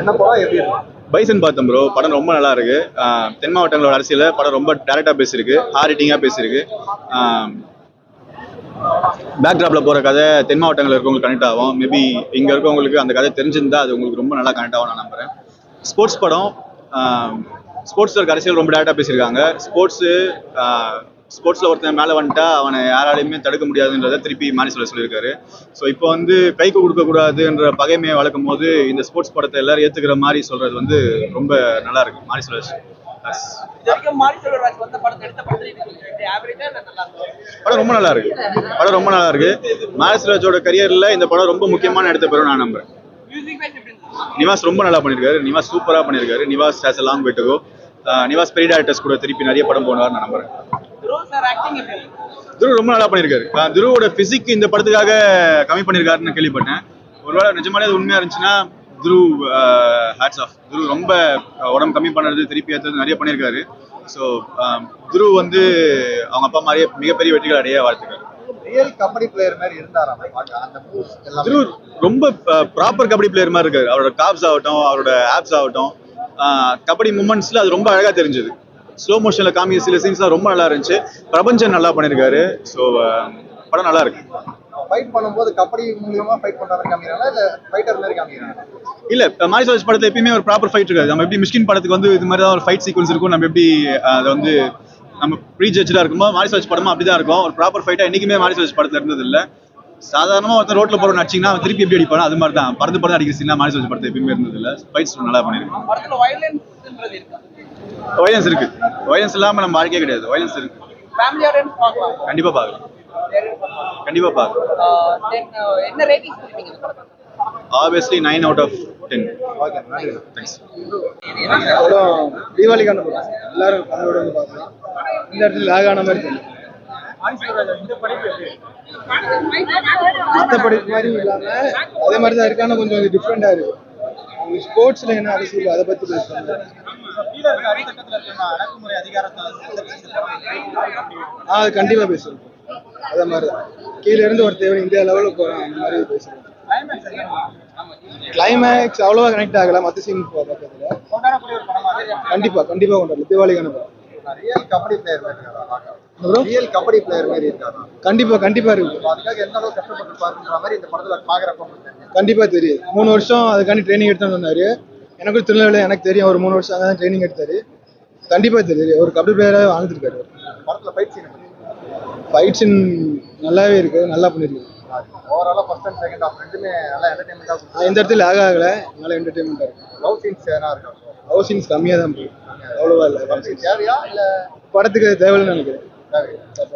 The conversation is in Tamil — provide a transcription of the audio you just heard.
என்ன படம்? எப்படி இருக்கு? பைசன் பார்த்தோம் ப்ரோ படம் ரொம்ப நல்லா இருக்கு. ஆஹ் தென் மாவட்டங்களோட அரசியல படம் ரொம்ப டேரக்டா பேசியிருக்கு. ஹாரிட்டிங்கா பேசியிருக்கு. பேக்ராப்ல போற கதை தென் மாவட்டங்களில் இருக்கவங்களுக்கு கனெக்ட் ஆகும். மேபி இங்க இருக்கவங்களுக்கு அந்த கதை தெரிஞ்சிருந்தா அது உங்களுக்கு ரொம்ப நல்லா கனெக்ட் ஆகும் நான் நம்புறேன். ஸ்போர்ட்ஸ் படம் ஸ்போர்ட்ஸ் இருக்க அரசியல் ரொம்ப டேரக்டா பேசியிருக்காங்க. ஸ்போர்ட்ஸு ஸ்போர்ட்ஸ்ல ஒருத்தன் மேலே வந்துட்டா அவனை யாராலையுமே தடுக்க முடியாதுன்றதை திருப்பி மாறி சொல்ல சொல்லியிருக்காரு. ஸோ இப்போ வந்து கைக்கு கொடுக்க கூடாதுன்ற பகைமையை வளர்க்கும் போது இந்த ஸ்போர்ட்ஸ் படத்தை எல்லாரும் ஏத்துக்கிற மாதிரி சொல்றது வந்து ரொம்ப நல்லா இருக்கு. மாரி இருக்கும் படம் ரொம்ப நல்லா இருக்கு. படம் ரொம்ப நல்லா இருக்கு. மாரிஸ்ராஜோட கரியர்ல இந்த படம் ரொம்ப முக்கியமான இடத்த பெறும் நான் நம்புறேன். நிவாஸ் ரொம்ப நல்லா பண்ணியிருக்காரு. நிவாஸ் சூப்பரா பண்ணியிருக்காரு. நிவாஸ் ஹேஸ் அ லாங் வெட்டுகோ நிவாஸ் பெரிய டேரக்டர்ஸ் கூட திருப்பி நிறைய படம் போனார் நான் நம்புறேன். த்ரோ சார் ஆக்டிங் எப்படி? இருக்கு துரு ரொம்ப நல்லா பண்ணியிருக்காரு துருவோட பிசிக் இந்த படத்துக்காக கம்மி பண்ணியிருக்காருன்னு கேள்விப்பட்டேன். ஒருவேளை நிஜமாலே அது உண்மையா இருந்துச்சுன்னா துரு ஹேட்ஸ் ஆஃப் துரு ரொம்ப உடம்பு கம்மி பண்ணுறது திருப்பி ஏற்றது நிறைய பண்ணியிருக்காரு ஸோ துரு வந்து அவங்க அப்பா மாதிரியே மிகப்பெரிய வெற்றிகள் அடைய வாழ்த்துக்கள். ரியல் கபடி பிளேயர் மாதிரி இருந்தாராம் பார்க்க அந்த மூவ்ஸ் எல்லாம். துரு ரொம்ப ப்ராப்பர் கபடி பிளேயர் மாதிரி இருக்காரு. அவரோட காப்ஸ் ஆகட்டும் அவரோட ஆப்ஸ் ஆகட்டும் கபடி மூமெண்ட்ஸ்ல அது ரொம்ப அழகா தெரிஞ்சது. ஸ்லோ மோஷன்ல காமிக்க சில சீன்ஸ்லாம் ரொம்ப நல்லா இருந்துச்சு. பிரபஞ்சன் நல்லா பண்ணியிருக்காரு ஸோ படம் நல்லா இருக்கு. ஃபைட் பண்ணும்போது கபடி மூலியமா ஃபைட் பண்ற மாதிரி காமிக்கிறாங்களா? இல்ல ஃபைட்டர் மாதிரி காமிக்கிறாங்க இல்ல மாரிசாலஜ் படத்துல எப்பயுமே ஒரு ப்ராப்பர் ஃபைட் இருக்காது. நம்ம எப்படி மிஷ்கின் படத்துக்கு வந்து இது மாதிரி தான் ஒரு ஃபைட் சீக்வன்ஸ் இருக்கும். நம்ம எப்படி அதை வந்து நம்ம ப்ரீ ஜட்ஜா இருக்கும்போது மாரிசாலஜ் படமும் அப்படிதான் இருக்கும். ஒரு ப்ராப்பர் ஃபைட்டா என்னைக்குமே மாரிசாலஜ் படத்துல இருந்தது இல்ல சாதாரணமா ஒருத்தர் ரோட்ல போற நடிச்சிங்கன்னா அவன் திருப்பி எப்படி அடிப்பானோ அது மாதிரி தான் பறந்து பறந்து அடிக்கிற சீன்லாம் மாரிசாலஜ் படத்துல எப்பயுமே இருந்தது இல்ல ஃபைட்ஸ் நல்லா இருக்கு? வயலன்ஸ் இருக்கு. வயலன்ஸ் இல்லாம நம்ம வாழ்க்கையே கிடையாது. வயலன்ஸ் இருக்கு. ஃபேமிலியோட பார்க்கலாம். கண்டிப்பா பார்க்கலாம். கண்டிப்பா பார்க்கலாம். தென் என்ன rating obviously nine out of ten thanks தீபாவளிக்கான எல்லாரும் ஃபேமிலியோட வந்து பார்க்கலாம். இந்த இடத்துல லாக் ஆன மாதிரி தெரியும். மற்ற படம் மாதிரி இல்லாம அதே மாதிரி தான் இருக்கு ஆனா கொஞ்சம் இது டிஃப்ரெண்டா இருக்கு ஸ்போர்ட்ஸ்ல என்ன அரசியல் அதை பத்தி பேசுறாங்க? ஆ அது கண்டிப்பா பேசுறோம். அதே மாதிரி தான் கீழ இருந்து ஒரு தேவை இந்தியா லெவலுக்கு போறோம் அந்த மாதிரி பேசுறோம். கிளைமேக்ஸ் அவ்வளவா கனெக்ட் ஆகல மத்த சீன் பக்கத்துல. கண்டிப்பா கண்டிப்பா கொண்டாடலாம். தீபாவளிக்கான படம். ரியல் கபடி பிளேயர் மாதிரி இருக்காரா? கண்டிப்பா கண்டிப்பா இருக்கு. அதுக்காக எந்த அளவுக்கு கஷ்டப்பட்டு மாதிரி இந்த படத்துல பாக்குறப்ப கண்டிப்பா தெரியுது மூணு வருஷம் அதுக்காண்டி ட்ரைனிங் எடுத்துன்னு வந்தாரு எனக்கும் திருநெல்வேலி எனக்கு தெரியும். ஒரு மூணு வருஷம் அங்கே தான் ட்ரைனிங் எடுத்தாரு. கண்டிப்பா தெரியுது. ஒரு கபடி பிளேயராக வாழ்ந்துருக்காரு படத்துல ஃபைட் சீன் ஃபைட் சீன் நல்லாவே இருக்கு. நல்லா பண்ணிருக்கு ஓவராலா ஃபர்ஸ்ட் அண்ட் செகண்ட் ஹாஃப் ரெண்டுமே நல்லா என்டர்டைன்மெண்டா ஆஹ் இந்த இடத்துல லாக் ஆகல. நல்லா என்டர்டைன்மெண்ட்டாக இருக்கு. லவ் சீன்ஸ் எதனா இருக்கா ஹவுஸ் சீன்ஸ் கம்மியாக தான் போகுது அவ்வளோவா இல்லை தேவையா இல்ல? படத்துக்கு தேவையில்லைன்னு நினைக்கிறேன். தேவையா தேங்க்யூ